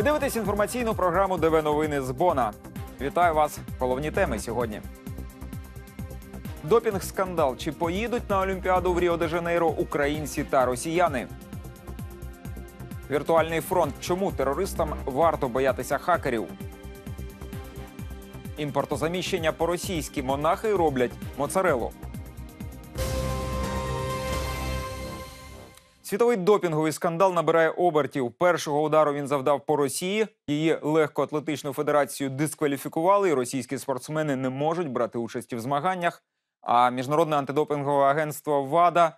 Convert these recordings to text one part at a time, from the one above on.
Ви дивитесь інформаційну програму ДВ Новини з Бона. Вітаю вас. Головні теми сьогодні. Допінг-скандал. Чи поїдуть на Олімпіаду в Ріо-де-Жанейро українці та росіяни? Віртуальний фронт. Чому терористам варто боятися хакерів? Імпортозаміщення по-російськи монахи роблять моцарелу. Світовий допінговий скандал набирає обертів. Першого удару він завдав по Росії. Її легкоатлетичну федерацію дискваліфікували, і російські спортсмени не можуть брати участі в змаганнях. А міжнародне антидопінгове агентство ВАДА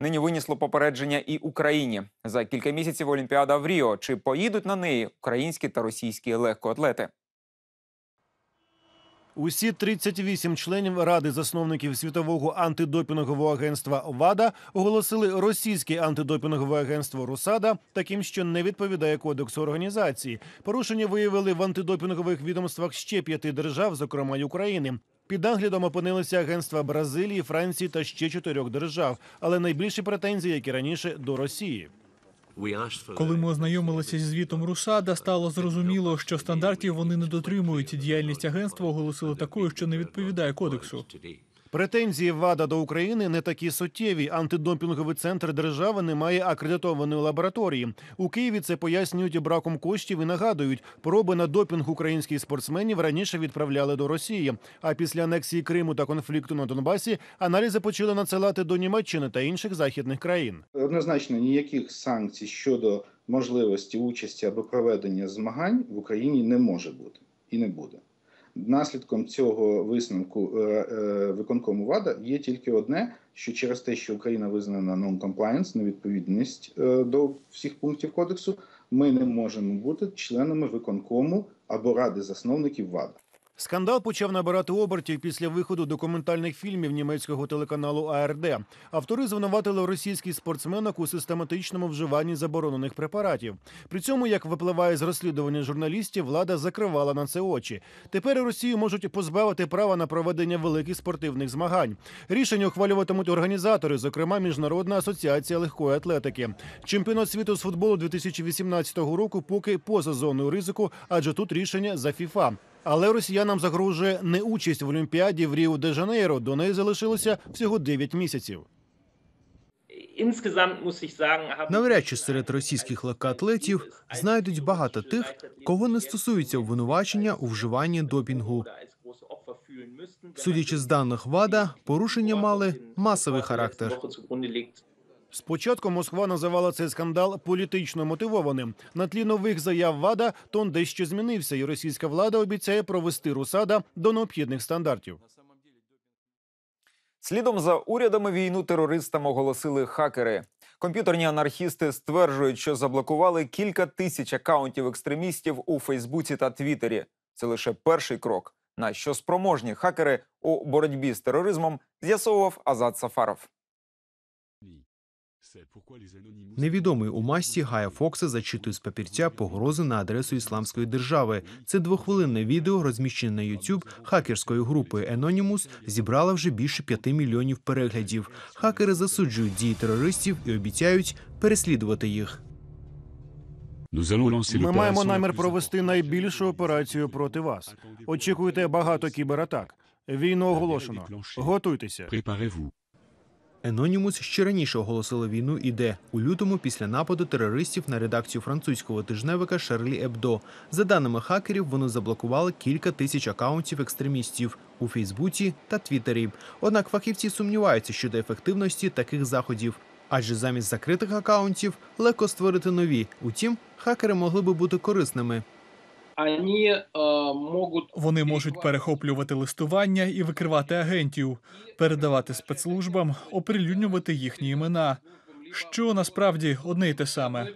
нині винесло попередження і Україні за кілька місяців Олімпіада в Ріо. Чи поїдуть на неї українські та російські легкоатлети? Усі 38 членів ради засновників світового антидопінгового агентства ВАДА оголосили російське антидопінгове агентство РУСАДА таким, що не відповідає кодексу організації. Порушення виявили в антидопінгових відомствах ще п'яти держав, зокрема й України. Під наглядом опинилися агентства Бразилії, Франції та ще чотирьох держав, але найбільші претензії, як і раніше, до Росії. Коли ми ознайомилися зі звітом Русада, стало зрозуміло, що стандартів вони не дотримують. Діяльність агентства оголосили такою, що не відповідає кодексу. Претензії ВАДА до України не такі суттєві. Антидопінговий центр держави не має акредитованої лабораторії. У Києві це пояснюють браком коштів і нагадують, проби на допінг українських спортсменів раніше відправляли до Росії. А після анексії Криму та конфлікту на Донбасі аналізи почали надсилати до Німеччини та інших західних країн. Однозначно ніяких санкцій щодо можливості участі або проведення змагань в Україні не може бути і не буде. Наслідком цього висновку е, е, виконкому ВАДА є тільки одне: що через те, що Україна визнана non-compliance, невідповідність е, до всіх пунктів кодексу, ми не можемо бути членами виконкому або ради засновників ВАДА. Скандал почав набирати обертів після виходу документальних фільмів німецького телеканалу АРД. Автори звинуватили російських спортсменок у систематичному вживанні заборонених препаратів. При цьому, як випливає з розслідування журналістів, влада закривала на це очі. Тепер Росію можуть позбавити права на проведення великих спортивних змагань. Рішення ухвалюватимуть організатори, зокрема Міжнародна асоціація легкої атлетики. Чемпіонат світу з футболу 2018 року поки поза зоною ризику, адже тут рішення за ФІФА. Але росіянам загрожує не участь в Олімпіаді в Ріо де Жанейро. До неї залишилося всього 9 місяців. Навряд чи серед російських легкоатлетів знайдуть багато тих, кого не стосується обвинувачення у вживанні допінгу. Судячи з даних ВАДА, порушення мали масовий характер. Спочатку Москва називала цей скандал політично мотивованим. На тлі нових заяв ВАДА тон дещо змінився, і російська влада обіцяє провести Русада до необхідних стандартів. Слідом за урядами війну терористам оголосили хакери. Комп'ютерні анархісти стверджують, що заблокували кілька тисяч акаунтів екстремістів у Фейсбуці та Твіттері. Це лише перший крок. На що спроможні хакери у боротьбі з тероризмом з'ясовував Азат Сафаров. Невідомий у масті Гая Фокса зачитує з папірця погрози на адресу ісламської держави. Це двохвилинне відео, розміщене на YouTube хакерської групи Anonymous, зібрало вже більше п'яти мільйонів переглядів. Хакери засуджують дії терористів і обіцяють переслідувати їх. Ми маємо намір провести найбільшу операцію проти вас. Очікуйте багато кібератак. Війну оголошено. Готуйтеся. Anonymous ще раніше оголосили війну і де у лютому після нападу терористів на редакцію французького тижневика Шарлі Ебдо. За даними хакерів, вони заблокували кілька тисяч акаунтів екстремістів у Фейсбуці та Твіттері. Однак фахівці сумніваються щодо ефективності таких заходів. Адже замість закритих акаунтів легко створити нові. Утім, хакери могли би бути корисними. Они можуть Вони можуть перехоплювати листування і викривати агентів, передавати спецслужбам, оприлюднювати їхні імена, що насправді одне й те саме.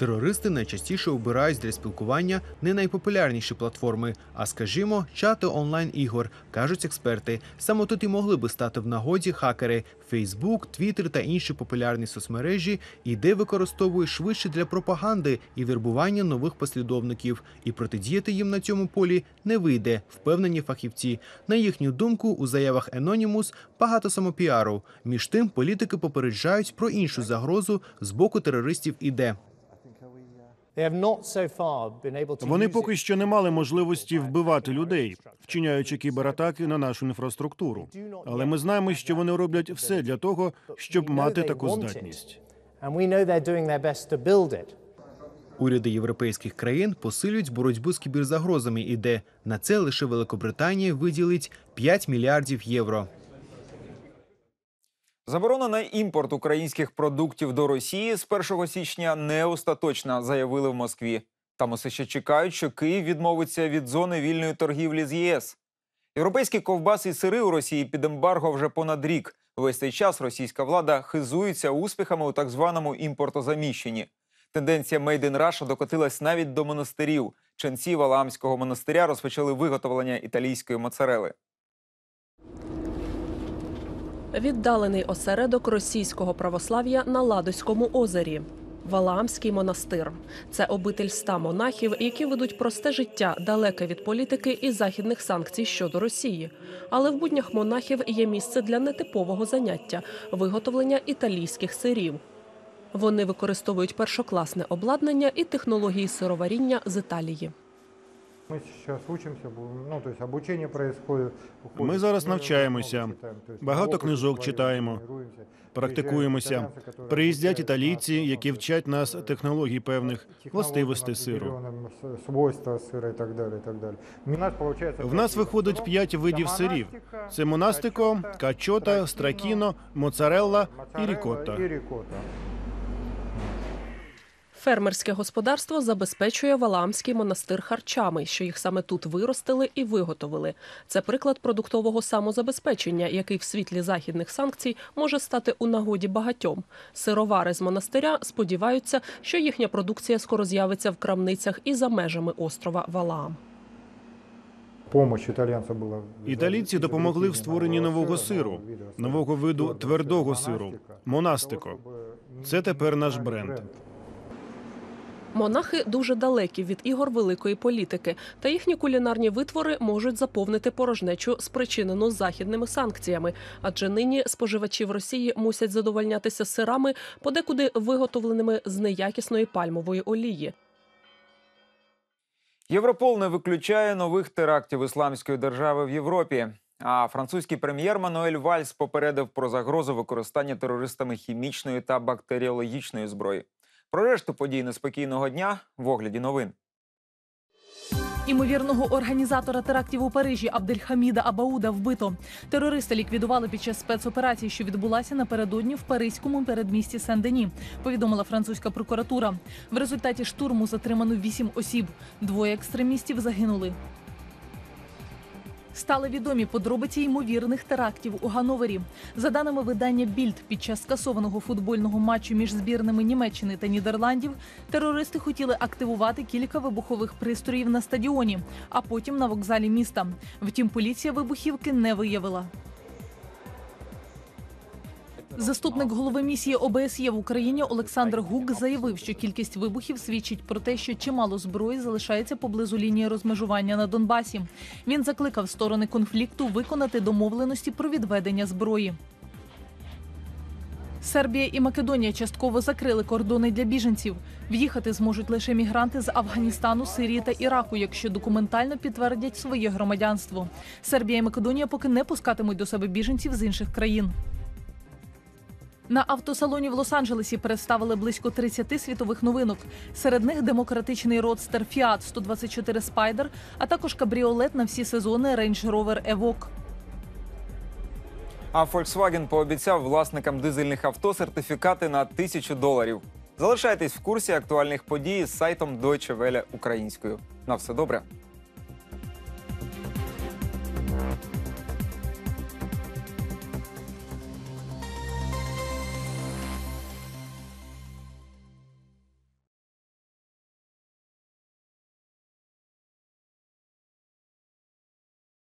Терористи найчастіше обирають для спілкування не найпопулярніші платформи, а скажімо, чати онлайн ігор, кажуть експерти. Саме тут і могли би стати в нагоді хакери Facebook, Twitter та інші популярні соцмережі, і де використовують швидше для пропаганди і вербування нових послідовників. І протидіяти їм на цьому полі не вийде, впевнені фахівці. На їхню думку, у заявах Anonymous багато самопіару. Між тим, політики попереджають про іншу загрозу з боку терористів іде. Вони поки що не мали можливості вбивати людей, вчиняючи кібератаки на нашу інфраструктуру. Але ми знаємо, що вони роблять все для того, щоб мати таку здатність. Уряди європейських країн посилюють боротьбу з кіберзагрозами, і де на це лише Великобританія виділить 5 мільярдів євро. Заборона на імпорт українських продуктів до Росії з 1 січня не остаточна, заявили в Москві. Там усе ще чекають, що Київ відмовиться від зони вільної торгівлі з ЄС. Європейські ковбаси і сири у Росії під ембарго вже понад рік. Весь цей час російська влада хизується успіхами у так званому імпортозаміщенні. Тенденція Made in Russia докотилась навіть до монастирів. Ченці Валаамського монастиря розпочали виготовлення італійської моцарели. Віддалений осередок російського православ'я на Ладоському озері. Валаамський монастир це обитель ста монахів, які ведуть просте життя, далеке від політики і західних санкцій щодо Росії. Але в буднях монахів є місце для нетипового заняття виготовлення італійських сирів. Вони використовують першокласне обладнання і технології сироваріння з Італії. Мы сейчас учимся, бу- ну, то есть обучение происходит. Ми зараз навчаємося. Багато книжок читаємо. Практикуємося. Приїздять італійці, які вчать нас технологій певних властивостей сиру. Свойства сира и так далее, и так нас В нас виходить п'ять видів сирів: це монастико, качота, стракіно, моцарелла і рікотта. Фермерське господарство забезпечує Валаамський монастир харчами, що їх саме тут виростили і виготовили. Це приклад продуктового самозабезпечення, який в світлі західних санкцій може стати у нагоді багатьом. Сировари з монастиря сподіваються, що їхня продукція скоро з'явиться в крамницях і за межами острова Валаам. Помощь была. Італійці допомогли в створенні нового сиру, нового виду твердого сиру монастико. Це тепер наш бренд. Монахи дуже далекі від ігор великої політики, та їхні кулінарні витвори можуть заповнити порожнечу, спричинену західними санкціями. Адже нині споживачі в Росії мусять задовольнятися сирами, подекуди виготовленими з неякісної пальмової олії. Європол не виключає нових терактів ісламської держави в Європі. А французький прем'єр Мануель Вальс попередив про загрозу використання терористами хімічної та бактеріологічної зброї. Про решту подій неспокійного дня в огляді новин. Імовірного організатора терактів у Парижі Абдельхаміда Абауда вбито. Терориста ліквідували під час спецоперації, що відбулася напередодні в паризькому передмісті Сен-Дені, повідомила французька прокуратура. В результаті штурму затримано вісім осіб. Двоє екстремістів загинули. Стали відомі подробиці ймовірних терактів у Гановері. За даними видання Більд, під час скасованого футбольного матчу між збірними Німеччини та Нідерландів терористи хотіли активувати кілька вибухових пристроїв на стадіоні, а потім на вокзалі міста. Втім, поліція вибухівки не виявила. Заступник голови місії ОБСЄ в Україні Олександр Гук заявив, що кількість вибухів свідчить про те, що чимало зброї залишається поблизу лінії розмежування на Донбасі. Він закликав сторони конфлікту виконати домовленості про відведення зброї. Сербія і Македонія частково закрили кордони для біженців. В'їхати зможуть лише мігранти з Афганістану, Сирії та Іраку, якщо документально підтвердять своє громадянство. Сербія і Македонія поки не пускатимуть до себе біженців з інших країн. На автосалоні в Лос-Анджелесі представили близько 30 світових новинок. Серед них демократичний родстер Fiat 124 Spider, а також кабріолет на всі сезони Range Rover Evoque. А Volkswagen пообіцяв власникам дизельних авто сертифікати на тисячу доларів. Залишайтесь в курсі актуальних подій з сайтом Deutsche Welle українською. На все добре.